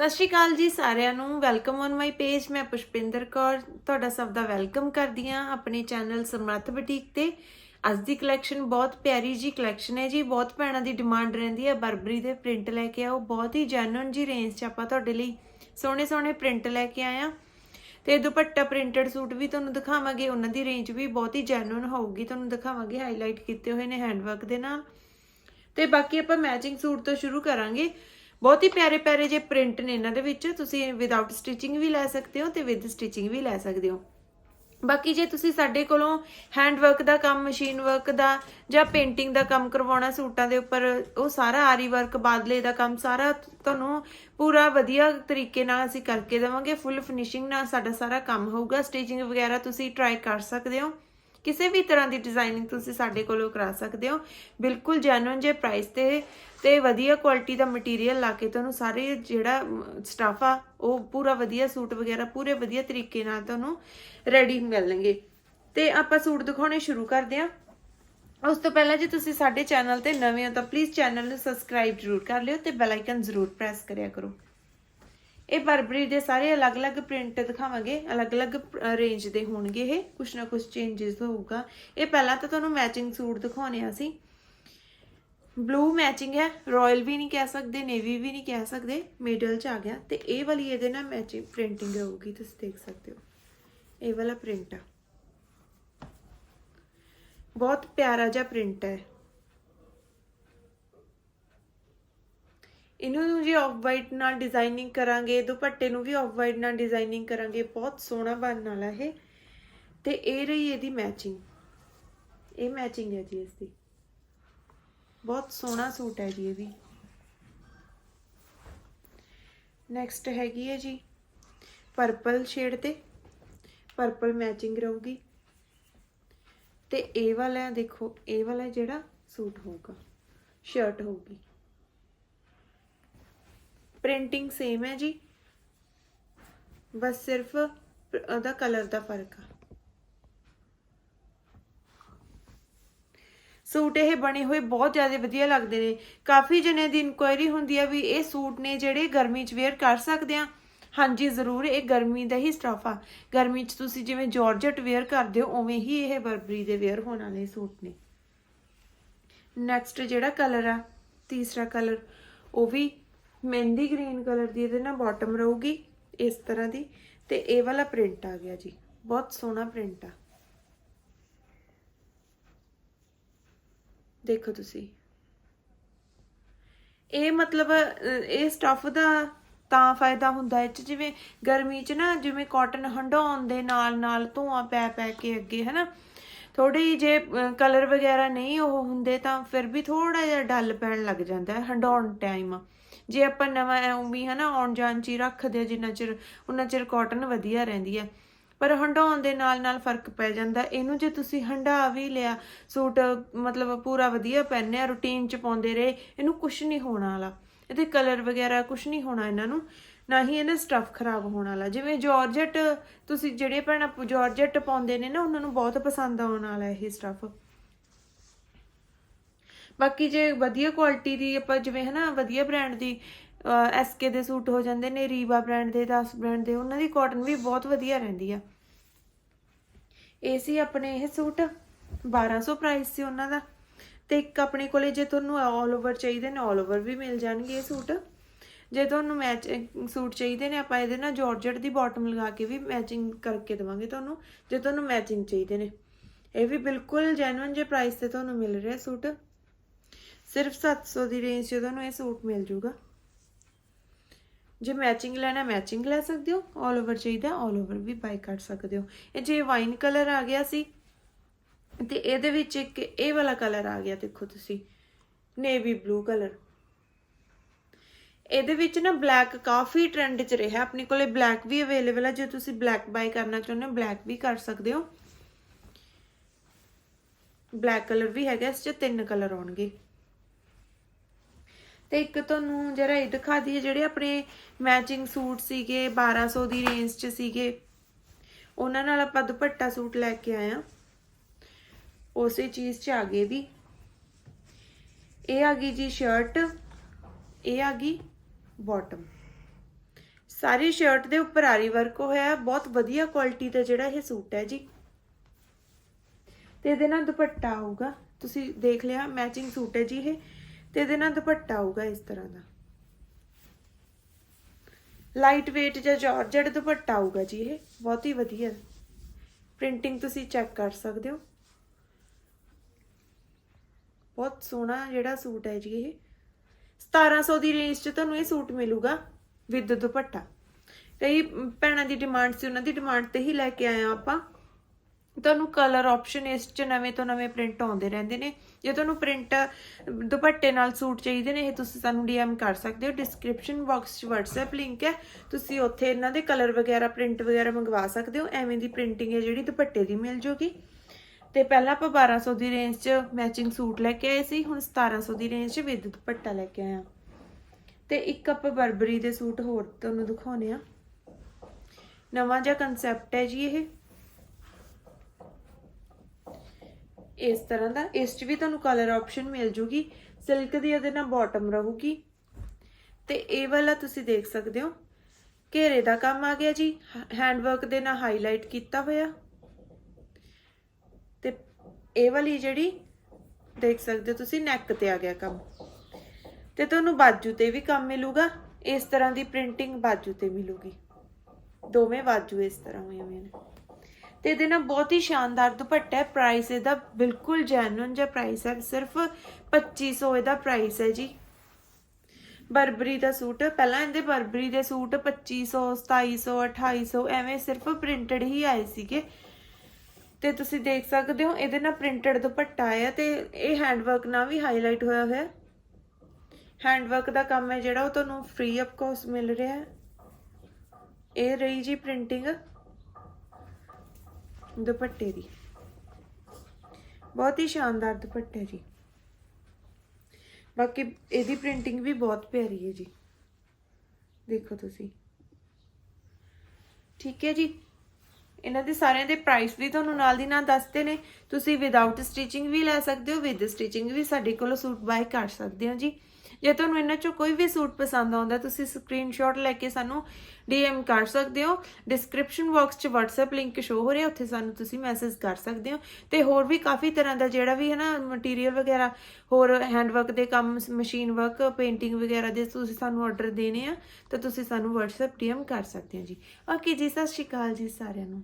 ਸਤਿ ਸ਼੍ਰੀ ਅਕਾਲ ਜੀ ਸਾਰਿਆਂ ਨੂੰ। ਵੈਲਕਮ ਔਨ ਮਾਈ ਪੇਜ ਮੈਂ ਪੁਸ਼ਪਿੰਦਰ ਕੌਰ ਤੁਹਾਡਾ ਸਭ ਦਾ ਵੈਲਕਮ ਕਰਦੀ ਹਾਂ ਆਪਣੇ ਚੈਨਲ ਸਮਰੱਥ ਬੁਟੀਕ ਤੇ। ਅੱਜ ਦੀ ਕਲੈਕਸ਼ਨ ਬਹੁਤ ਪਿਆਰੀ ਜੀ ਕਲੈਕਸ਼ਨ ਹੈ ਜੀ। ਬਹੁਤ ਭੈਣਾਂ ਦੀ ਡਿਮਾਂਡ ਰਹਿੰਦੀ ਹੈ। ਬਰਬਰੀ ਦੇ ਪ੍ਰਿੰਟ ਲੈ ਕੇ ਆਓ। ਬਹੁਤ ਹੀ ਜੈਨੂਇਨ ਜੀ ਰੇਂਜ 'ਚ ਆਪਾਂ ਤੁਹਾਡੇ ਲਈ ਸੋਹਣੇ ਸੋਹਣੇ ਪ੍ਰਿੰਟ ਲੈ ਕੇ ਆਏ ਆ ਤੇ ਦੁਪੱਟਾ ਪ੍ਰਿੰਟਡ ਸੂਟ ਵੀ ਤੁਹਾਨੂੰ ਦਿਖਾਵਾਂਗੇ। ਉਹਨਾਂ ਦੀ ਰੇਂਜ ਵੀ ਬਹੁਤ ਹੀ ਜੈਨੂਇਨ ਹੋਊਗੀ। ਤੁਹਾਨੂੰ ਦਿਖਾਵਾਂਗੇ। ਹਾਈਲਾਈਟ ਕੀਤੇ ਹੋਏ ਨੇ ਹੈਂਡਵਰਕ ਦੇ ਨਾਲ। ਤੇ ਬਾਕੀ ਆਪਾਂ ਮੈਚਿੰਗ ਸੂਟ ਤੋਂ ਸ਼ੁਰੂ ਕਰਾਂਗੇ। ਬਹੁਤ ਹੀ ਪਿਆਰੇ ਪਿਆਰੇ ਜੇ ਪ੍ਰਿੰਟ ਨੇ ਇਹਨਾਂ ਦੇ ਵਿੱਚ, ਤੁਸੀਂ ਵਿਦਆਊਟ ਸਟਿਚਿੰਗ ਵੀ ਲੈ ਸਕਦੇ ਹੋ ਤੇ ਵਿਦ ਸਟਿਚਿੰਗ ਵੀ ਲੈ ਸਕਦੇ ਹੋ। ਬਾਕੀ ਜੇ ਤੁਸੀਂ ਸਾਡੇ ਕੋਲੋਂ ਹੈਂਡ ਵਰਕ ਦਾ ਕੰਮ ਮਸ਼ੀਨ ਵਰਕ ਦਾ ਜਾਂ ਪੇਂਟਿੰਗ ਦਾ ਕੰਮ ਕਰਵਾਉਣਾ, ਸੂਟਾਂ ਦੇ ਉੱਪਰ, ਉਹ ਸਾਰਾ ਆਰੀ ਵਰਕ ਬਾਦਲੇ ਦਾ ਕੰਮ, ਸਾਰਾ ਤੁਹਾਨੂੰ ਪੂਰਾ ਵਧੀਆ ਤਰੀਕੇ ਨਾਲ ਅਸੀਂ ਕਰਕੇ ਦੇਵਾਂਗੇ ਫੁੱਲ ਫਿਨਿਸ਼ਿੰਗ ਨਾਲ ਸਾਡਾ ਸਾਰਾ ਕੰਮ ਹੋਊਗਾ। ਸਟਿਚਿੰਗ ਵਗੈਰਾ ਤੁਸੀਂ ਟਰਾਈ ਕਰ ਸਕਦੇ ਹੋ। ਕਿਸੇ ਵੀ ਤਰ੍ਹਾਂ ਦੀ ਡਿਜ਼ਾਈਨਿੰਗ ਤੁਸੀਂ ਸਾਡੇ ਕੋਲੋਂ ਕਰਾ ਸਕਦੇ ਹੋ। ਬਿਲਕੁਲ ਜੈਨੂਇਨ ਜੇ ਪ੍ਰਾਈਸ ਤੇ ਤੇ ਵਧੀਆ ਕੁਆਲਿਟੀ ਦਾ ਮਟੀਰੀਅਲ ਲਾ ਕੇ ਤੁਹਾਨੂੰ ਸਾਰੇ ਜਿਹੜਾ ਸਟਾਫ ਆ, ਉਹ ਪੂਰਾ ਵਧੀਆ ਸੂਟ ਵਗੈਰਾ ਪੂਰੇ ਵਧੀਆ ਤਰੀਕੇ ਨਾਲ ਤੁਹਾਨੂੰ ਰੈਡੀ ਮਿਲਣਗੇ। ਤੇ ਆਪਾਂ ਸੂਟ ਦਿਖਾਉਣੇ ਸ਼ੁਰੂ ਕਰਦੇ ਹਾਂ। ਉਸ ਤੋਂ ਪਹਿਲਾਂ ਜੇ ਤੁਸੀਂ ਸਾਡੇ ਚੈਨਲ ਤੇ ਨਵੇਂ ਹੋ ਤਾਂ ਪਲੀਜ਼ ਚੈਨਲ ਨੂੰ ਸਬਸਕ੍ਰਾਈਬ ਜ਼ਰੂਰ ਕਰ ਲਿਓ ਤੇ ਬੈਲ ਆਈਕਨ ਜ਼ਰੂਰ ਪ੍ਰੈਸ ਕਰਿਆ ਕਰੋ। ਇਹ ਬਰਬਰੀ ਦੇ ਸਾਰੇ ਅਲੱਗ-ਅਲੱਗ ਪ੍ਰਿੰਟ ਦਿਖਾਵਾਂਗੇ, ਅਲੱਗ-ਅਲੱਗ ਰੇਂਜ ਦੇ ਹੋਣਗੇ ਇਹ। ਕੁਛ ਨਾ ਕੁਛ ਚੇਂजेस ਹੋਊਗਾ। ਇਹ ਪਹਿਲਾਂ ਤਾਂ ਤੁਹਾਨੂੰ ਮੈਚਿੰਗ ਸੂਟ ਦਿਖਾਉਣੇ ਆ ਸੀ ਬਲੂ ਮੈਚਿੰਗ ਹੈ ਰਾਇਲ ਵੀ ਨਹੀਂ ਕਹਿ ਸਕਦੇ ਨੇਵੀ ਵੀ ਨਹੀਂ ਕਹਿ ਸਕਦੇ ਮਿਡਲ ਚ ਆ ਗਿਆ। ਤੇ ਇਹ ਵਾਲੀ ਇਹਦੇ ਨਾਲ ਮੈਚਿੰਗ ਪ੍ਰਿੰਟਿੰਗ ਹੋਊਗੀ ਤੁਸੀਂ ਦੇਖ ਸਕਦੇ ਹੋ। ਇਹ ਵਾਲਾ ਪ੍ਰਿੰਟ ਆ। ਬਹੁਤ ਪਿਆਰਾ ਜਿਹਾ ਪ੍ਰਿੰਟ ਹੈ। ਇਹਨੂੰ ਜੀ ਆਫ ਵਾਈਟ ਨਾਲ ਡਿਜ਼ਾਈਨਿੰਗ ਕਰਾਂਗੇ, ਦੁਪੱਟੇ ਨੂੰ ਵੀ ਆਫ ਵਾਈਟ ਨਾਲ ਡਿਜ਼ਾਈਨਿੰਗ ਕਰਾਂਗੇ, ਬਹੁਤ ਸੋਹਣਾ ਬਣਨ ਵਾਲਾ ਇਹ। ਤੇ ਇਹ ਰਹੀ ਇਹਦੀ ਮੈਚਿੰਗ ਇਹ ਮੈਚਿੰਗ ਹੈ ਜੀ ਇਸ ਦੀ ਬਹੁਤ ਸੋਹਣਾ ਸੂਟ ਹੈ ਜੀ ਇਹ ਵੀ ਨੈਕਸਟ ਹੈਗੀ ਹੈ ਜੀ ਪਰਪਲ ਸ਼ੇਡ ਤੇ। ਪਰਪਲ ਮੈਚਿੰਗ ਰਹੂਗੀ। ਤੇ ਇਹ ਵਾਲਾ ਦੇਖੋ, ਇਹ ਵਾਲਾ ਜਿਹੜਾ ਸੂਟ ਹੋਊਗਾ ਸ਼ਰਟ ਹੋਊਗੀ। ਪ੍ਰਿੰਟਿੰਗ ਸੇਮ ਹੈ ਜੀ। ਬਸ ਸਿਰਫ ਉਹਦਾ ਕਲਰ ਦਾ ਫ਼ਰਕ ਆ। ਸੂਟ ਇਹ ਬਣੇ ਹੋਏ ਬਹੁਤ ਜ਼ਿਆਦਾ ਵਧੀਆ ਲੱਗਦੇ ਨੇ। ਕਾਫੀ ਜਣੇ ਦੀ ਇਨਕੁਆਇਰੀ ਹੁੰਦੀ ਆ ਵੀ ਇਹ ਸੂਟ ਨੇ ਜਿਹੜੇ ਗਰਮੀ 'ਚ ਵੇਅਰ ਕਰ ਸਕਦੇ ਆ। ਹਾਂਜੀ, ਜ਼ਰੂਰ, ਇਹ ਗਰਮੀ ਦਾ ਹੀ ਸਟਫ ਆ। ਗਰਮੀ 'ਚ ਤੁਸੀਂ ਜਿਵੇਂ ਜਾਰਜਟ ਵੇਅਰ ਕਰਦੇ ਹੋ, ਉਵੇਂ ਹੀ ਇਹ ਬਰਬਰੀ ਦੇ ਵੇਅਰ ਹੋਣ ਵਾਲੇ ਸੂਟ ਨੇ। ਨੈਕਸਟ ਜਿਹੜਾ ਕਲਰ ਆ, ਤੀਸਰਾ ਕਲਰ ਉਹ ਵੀ ਮਹਿੰਦੀ ਗ੍ਰੀਨ ਕਲਰ ਦੀ, ਇਹਦੇ ਨਾਲ ਬਾਟਮ ਰਹੂਗੀ ਇਸ ਤਰ੍ਹਾਂ ਦੀ ਤੇ ਇਹ ਵਾਲਾ ਪ੍ਰਿੰਟ ਆ ਗਿਆ ਜੀ। ਬਹੁਤ ਸੋਹਣਾ ਪ੍ਰਿੰਟ ਆ। ਦੇਖੋ ਤੁਸੀਂ। ਇਹ ਮਤਲਬ ਇਹ ਸਟਫ ਦਾ ਤਾਂ ਫਾਇਦਾ ਹੁੰਦਾ ਹੈ ਚ, ਜਿਵੇਂ ਗਰਮੀ ਚ ਨਾ, ਜਿਵੇਂ ਕਾਟਨ ਹੰਡਾਉਣ ਦੇ ਨਾਲ ਨਾਲ ਧੂਆਂ ਪੈ ਪੈ ਕੇ ਅੱਗੇ, ਹਨਾ? ਥੋੜੀ ਜੇ ਕਲਰ ਵਗੈਰਾ ਨਹੀਂ ਉਹ ਹੁੰਦੇ ਤਾਂ ਫਿਰ ਵੀ ਥੋੜਾ ਜਿਹਾ ਡੱਲ ਪੈਣ ਲੱਗ ਜਾਂਦਾ ਹੈ ਹੰਡਾਉਣ ਟਾਈਮ ਜੇ ਆਪਾਂ ਨਵਾਂ ਐਵੇਂ ਹਨਾ ਆਉਣ ਜਾਣ ਚ ਹੀ ਰੱਖਦੇ ਆ ਜਿੰਨਾ ਚਿਰ ਉਹਨਾਂ ਚਿਰ ਕਾਟਨ ਵਧੀਆ ਰਹਿੰਦੀ ਹੈ। ਪਰ ਹੰਡਾਉਣ ਦੇ ਨਾਲ ਨਾਲ ਫ਼ਰਕ ਪੈ ਜਾਂਦਾ। ਇਹਨੂੰ ਜੇ ਤੁਸੀਂ ਹੰਡਾ ਵੀ ਲਿਆ, ਸੂਟ ਮਤਲਬ ਪੂਰਾ ਵਧੀਆ ਪਹਿਨਿਆ ਰੁਟੀਨ ਚ ਪਾਉਂਦੇ ਰਹੇ, ਇਹਨੂੰ ਕੁਝ ਨਹੀਂ ਹੋਣ ਵਾਲਾ। ਇਹਦੇ ਕਲਰ ਵਗੈਰਾ ਕੁਝ ਨਹੀਂ ਹੋਣਾ ਇਹਨਾਂ ਨੂੰ। ਨਾ ਹੀ ਇਹਦਾ ਸਟਫ ਖਰਾਬ ਹੋਣ ਵਾਲਾ। ਜਿਵੇਂ ਜਾਰਜਟ ਤੁਸੀਂ ਜਿਹੜੇ ਭੈਣਾਂ ਜਾਰਜਟ ਪਾਉਂਦੇ ਨੇ ਨਾ, ਉਹਨਾਂ ਨੂੰ ਬਹੁਤ ਪਸੰਦ ਆਉਣ ਵਾਲਾ ਇਹ ਸਟਫ ਬਾਕੀ ਜੇ ਵਧੀਆ ਕੁਆਲਿਟੀ ਦੀ ਆਪਾਂ ਜਿਵੇਂ ਹਨਾ ਵਧੀਆ ਬ੍ਰਾਂਡ ਦੀ ਐਸਕੇ ਦੇ ਸੂਟ ਹੋ ਜਾਂਦੇ ਨੇ ਰੀਵਾ ਬ੍ਰਾਂਡ ਦੇ 10 ਬ੍ਰਾਂਡ ਦੇ, ਉਹਨਾਂ ਦੀ ਕਾਟਨ ਵੀ ਬਹੁਤ ਵਧੀਆ ਰਹਿੰਦੀ ਆ। ਇਹ ਸੀ ਆਪਣੇ ਇਹ ਸੂਟ 1200 ਪ੍ਰਾਈਸ ਸੀ ਉਹਨਾਂ ਦਾ। ਤੇ ਇੱਕ ਆਪਣੇ ਕੋਲੇ ਜੇ ਤੁਹਾਨੂੰ ਆਲ ਓਵਰ ਚਾਹੀਦੇ ਨੇ ਆਲ ਓਵਰ ਵੀ ਮਿਲ ਜਾਣਗੇ ਇਹ ਸੂਟ। ਜੇ ਤੁਹਾਨੂੰ ਮੈਚ ਸੂਟ ਚਾਹੀਦੇ ਨੇ, ਆਪਾਂ ਇਹਦੇ ਨਾਲ ਜਾਰਜਟ ਦੀ ਬਾਟਮ ਲਗਾ ਕੇ ਵੀ ਮੈਚਿੰਗ ਕਰਕੇ ਦਵਾਂਗੇ ਤੁਹਾਨੂੰ, ਜੇ ਤੁਹਾਨੂੰ ਮੈਚਿੰਗ ਚਾਹੀਦੇ ਨੇ। ਇਹ ਵੀ ਬਿਲਕੁਲ ਜੈਨੂਇਨ ਜੇ ਪ੍ਰਾਈਸ ਤੇ ਤੁਹਾਨੂੰ ਮਿਲ ਰਿਹਾ ਸੂਟ। ਸਿਰਫ 700 ਦੀ ਰੇਂਜ 'ਚ ਤੁਹਾਨੂੰ ਇਹ ਸੂਟ ਮਿਲ ਜੂਗਾ ਜੇ ਮੈਚਿੰਗ ਲੈਣਾ ਮੈਚਿੰਗ ਲੈ ਸਕਦੇ ਹੋ। ਆਲ ਓਵਰ ਚਾਹੀਦਾ ਆਲ ਓਵਰ ਵੀ ਬਾਈ ਕਰ ਸਕਦੇ ਹੋ। ਇਹ ਜੇ ਵਾਈਨ ਕਲਰ ਆ ਗਿਆ ਸੀ, ਤੇ ਇਹਦੇ ਵਿੱਚ ਇੱਕ ਇਹ ਵਾਲਾ ਕਲਰ ਆ ਗਿਆ, ਦੇਖੋ ਤੁਸੀਂ ਨੇਵੀ ਬਲੂ ਕਲਰ ਇਹਦੇ ਵਿੱਚ ਨਾ ਬਲੈਕ ਕਾਫੀ ਟ੍ਰੈਂਡ 'ਚ ਰਿਹਾ, ਆਪਣੇ ਕੋਲੇ ਬਲੈਕ ਵੀ ਅਵੇਲੇਬਲ ਹੈ ਜੇ ਤੁਸੀਂ ਬਲੈਕ ਬਾਈ ਕਰਨਾ ਚਾਹੁੰਦੇ ਹੋ ਬਲੈਕ ਵੀ ਕਰ ਸਕਦੇ ਹੋ। ਬਲੈਕ ਕਲਰ ਵੀ ਹੈਗਾ, ਇਸ 'ਚ ਤਿੰਨ ਕਲਰ ਆਉਣਗੇ। ਤੇ ਇੱਕ ਤੁਹਾਨੂੰ ਜਰਾ ਇਹ ਦਿਖਾ ਦਈਏ, ਜਿਹੜੇ ਆਪਣੇ ਮੈਚਿੰਗ ਸੂਟ ਸੀਗੇ 1200 ਦੀ ਰੇਂਜ 'ਚ ਸੀਗੇ, ਉਹਨਾਂ ਨਾਲ ਆਪਾਂ ਦੁਪੱਟਾ ਸੂਟ ਲੈ ਕੇ ਆਏ ਉਸੇ ਚੀਜ਼ 'ਚ ਆ ਗਏ ਵੀ। ਇਹ ਆ ਗਈ ਜੀ ਸ਼ਰਟ ਇਹ ਆ ਗਈ ਬਾਟਮ ਸਾਰੀ ਸ਼ਰਟ ਦੇ ਉੱਪਰ ਆਰੀ ਵਰਕ ਹੋਇਆ, ਬਹੁਤ ਵਧੀਆ ਕੁਆਲਿਟੀ ਦਾ ਜਿਹੜਾ ਇਹ ਸੂਟ ਹੈ ਜੀ। ਤੇ ਇਹਦੇ ਨਾਲ ਦੁਪੱਟਾ ਆਊਗਾ। ਤੁਸੀਂ ਦੇਖ ਲਿਆ ਮੈਚਿੰਗ ਸੂਟ ਹੈ ਜੀ ਇਹ। ਤੇ ਇਹਦੇ ਨਾਲ ਦੁਪੱਟਾ ਆਊਗਾ ਇਸ ਤਰ੍ਹਾਂ ਦਾ। ਲਾਈਟ weight ਜਾਂ ਜਾਰਜਟ ਦੁਪੱਟਾ ਆਊਗਾ ਜੀ ਇਹ, ਬਹੁਤ ਹੀ ਵਧੀਆ। ਪ੍ਰਿੰਟਿੰਗ ਤੁਸੀਂ ਚੈੱਕ ਕਰ ਸਕਦੇ ਹੋ। ਬਹੁਤ ਸੋਹਣਾ ਜਿਹੜਾ ਸੂਟ ਹੈ ਜੀ ਇਹ। 1700 ਦੀ ਰੇਂਜ 'ਚ ਤੁਹਾਨੂੰ ਇਹ ਸੂਟ ਮਿਲੂਗਾ, ਵਿਦ ਦੁਪੱਟਾ। ਕਈ ਭੈਣਾਂ ਦੀ ਡਿਮਾਂਡ ਸੀ, ਉਹਨਾਂ ਦੀ ਡਿਮਾਂਡ ਤੇ ਹੀ ਲੈ ਕੇ ਆਏ ਆ ਆਪਾਂ। ਤੁਹਾਨੂੰ ਕਲਰ ਆਪਸ਼ਨ ਇਸ 'ਚ ਨਵੇਂ ਤੋਂ ਨਵੇਂ ਪ੍ਰਿੰਟ ਆਉਂਦੇ ਰਹਿੰਦੇ ਨੇ। ਜੇ ਤੁਹਾਨੂੰ ਪ੍ਰਿੰਟ ਦੁਪੱਟੇ ਨਾਲ ਸੂਟ ਚਾਹੀਦੇ ਨੇ, ਇਹ ਤੁਸੀਂ ਸਾਨੂੰ ਡੀਐਮ ਕਰ ਸਕਦੇ ਹੋ। ਡਿਸਕ੍ਰਿਪਸ਼ਨ ਬਾਕਸ 'ਚ WhatsApp ਲਿੰਕ ਹੈ। ਤੁਸੀਂ ਉੱਥੇ ਇਹਨਾਂ ਦੇ ਕਲਰ ਵਗੈਰਾ ਪ੍ਰਿੰਟ ਵਗੈਰਾ ਮੰਗਵਾ ਸਕਦੇ ਹੋ। ਐਵੇਂ ਦੀ ਪ੍ਰਿੰਟਿੰਗ ਹੈ ਜਿਹੜੀ ਦੁਪੱਟੇ ਦੀ ਮਿਲ ਜੂਗੀ। ਤੇ ਪਹਿਲਾਂ ਆਪਾਂ 1200 ਦੀ ਰੇਂਜ 'ਚ ਮੈਚਿੰਗ ਸੂਟ ਲੈ ਕੇ ਆਏ ਸੀ। ਹੁਣ 1700 ਦੀ ਰੇਂਜ 'ਚ ਵਿਦ ਦੁਪੱਟਾ ਲੈ ਕੇ ਆਏ ਆ ਤੇ ਇੱਕ ਆਪਾਂ ਬਰਬਰੀ ਦੇ ਸੂਟ ਹੋਰ ਤੁਹਾਨੂੰ ਦਿਖਾਉਨੇ ਆ ਨਵਾਂ ਜਿਹਾ ਕਨਸੈਪਟ ਹੈ ਜੀ ਇਹ। ਇਸ ਤਰ੍ਹਾਂ ਦਾ, ਇਸ 'ਚ ਵੀ ਤੁਹਾਨੂੰ ਕਲਰ ਆਪਸ਼ਨ ਮਿਲ ਜੂਗੀ ਸਿਲਕ ਦੀ ਇਹਦੇ ਨਾਲ ਬਾਟਮ ਰਹੂਗੀ। ਤੇ ਇਹ ਵਾਲਾ ਤੁਸੀਂ ਦੇਖ ਸਕਦੇ ਹੋ, ਘੇਰੇ ਦਾ ਕੰਮ ਆ ਗਿਆ ਜੀ ਹੈਂਡ ਵਰਕ ਦੇ ਨਾਲ ਹਾਈਲਾਈਟ ਕੀਤਾ ਹੋਇਆ। ਤੇ ਇਹ ਵਾਲੀ ਜਿਹੜੀ, ਦੇਖ ਸਕਦੇ ਹੋ ਤੁਸੀਂ ਨੈਕ ਤੇ ਆ ਗਿਆ ਕੰਮ। ਤੇ ਤੁਹਾਨੂੰ ਬਾਜੂ ਤੇ ਵੀ ਕੰਮ ਮਿਲੂਗਾ, ਇਸ ਤਰ੍ਹਾਂ ਦੀ ਪ੍ਰਿੰਟਿੰਗ ਬਾਜੂ ਤੇ ਮਿਲੂਗੀ। ਦੋਵੇਂ ਬਾਜੂ ਇਸ ਤਰ੍ਹਾਂ ਹੋਈਆਂ ਹੋਈਆਂ ਨੇ। ਤੇ ਇਹਦੇ ਨਾਲ ਬਹੁਤ ਹੀ ਸ਼ਾਨਦਾਰ ਦੁਪੱਟਾ ਹੈ। ਪ੍ਰਾਈਸ ਇਹਦਾ ਬਿਲਕੁਲ ਜੈਨੂਨ ਜਿਹਾ ਪ੍ਰਾਈਸ ਹੈ। ਸਿਰਫ 2500 ਇਹਦਾ ਪ੍ਰਾਈਸ ਹੈ ਜੀ। ਬਰਬਰੀ ਦਾ ਸੂਟ, ਪਹਿਲਾਂ ਇਹਦੇ ਬਰਬਰੀ ਦੇ ਸੂਟ 2500 2700 2800 ਐਵੇਂ ਸਿਰਫ ਪ੍ਰਿੰਟਡ ਹੀ ਆਏ ਸੀਗੇ। ਤੇ ਤੁਸੀਂ ਦੇਖ ਸਕਦੇ ਹੋ, ਇਹਦੇ ਨਾਲ ਪ੍ਰਿੰਟਡ ਦੁਪੱਟਾ ਆਇਆ ਤੇ ਇਹ ਹੈਂਡਵਰਕ ਨਾਲ ਵੀ ਹਾਈਲਾਈਟ ਹੋਇਆ ਹੋਇਆ। ਹੈਂਡਵਰਕ ਦਾ ਕੰਮ ਹੈ ਜਿਹੜਾ, ਉਹ ਤੁਹਾਨੂੰ ਫ੍ਰੀ ਆਫ ਕੋਸਟ ਮਿਲ ਰਿਹਾ ਹੈ। ਇਹ ਰਹੀ ਜੀ ਪ੍ਰਿੰਟਿੰਗ ਦੁਪੱਟੇ ਦੀ। ਬਹੁਤ ਹੀ ਸ਼ਾਨਦਾਰ ਦੁਪੱਟਾ ਜੀ। ਬਾਕੀ ਇਹਦੀ ਪ੍ਰਿੰਟਿੰਗ ਵੀ ਬਹੁਤ ਪਿਆਰੀ ਹੈ ਜੀ। ਦੇਖੋ ਤੁਸੀਂ। ਠੀਕ ਹੈ ਜੀ। ਇਹਨਾਂ ਦੇ ਸਾਰਿਆਂ ਦੇ ਪ੍ਰਾਈਸ ਵੀ ਤੁਹਾਨੂੰ ਨਾਲ ਦੀ ਨਾਲ ਦੱਸਦੇ ਨੇ। ਤੁਸੀਂ ਵਿਦਆਊਟ ਸਟਿਚਿੰਗ ਵੀ ਲੈ ਸਕਦੇ ਹੋ ਵਿਦ ਸਟਿਚਿੰਗ ਵੀ ਸਾਡੇ ਕੋਲੋਂ ਸੂਟ ਬਾਏ ਕਰ ਸਕਦੇ ਹੋ ਜੀ। ਜੇ ਤੁਹਾਨੂੰ ਇਹਨਾਂ ਚੋਂ ਕੋਈ ਵੀ ਸੂਟ ਪਸੰਦ ਆਉਂਦਾ, ਤੁਸੀਂ ਸਕਰੀਨਸ਼ਾਟ ਲੈ ਕੇ ਸਾਨੂੰ DM ਕਰ ਸਕਦੇ ਹੋ। ਡਿਸਕ੍ਰਿਪਸ਼ਨ ਬਾਕਸ 'ਚ WhatsApp ਲਿੰਕ ਸ਼ੋ ਹੋ ਰਿਹਾ, ਉੱਥੇ ਸਾਨੂੰ ਤੁਸੀਂ ਮੈਸੇਜ ਕਰ ਸਕਦੇ ਹੋ। ਤੇ ਹੋਰ ਵੀ ਕਾਫੀ ਤਰ੍ਹਾਂ ਦਾ ਜਿਹੜਾ ਵੀ ਹੈ ਨਾ ਮਟੀਰੀਅਲ ਵਗੈਰਾ, ਹੋਰ ਹੈਂਡ ਵਰਕ ਦੇ ਕੰਮ ਮਸ਼ੀਨ ਵਰਕ ਪੇਂਟਿੰਗ ਵਗੈਰਾ ਦੇ ਤੁਸੀਂ ਸਾਨੂੰ ਆਰਡਰ ਦੇਣੇ ਆ, ਤਾਂ ਤੁਸੀਂ ਸਾਨੂੰ WhatsApp DM ਕਰ ਸਕਦੇ ਹੋ ਜੀ। ਓਕੇ ਜੀ, ਸਤਿ ਸ਼੍ਰੀ ਅਕਾਲ ਜੀ ਸਾਰਿਆਂ ਨੂੰ।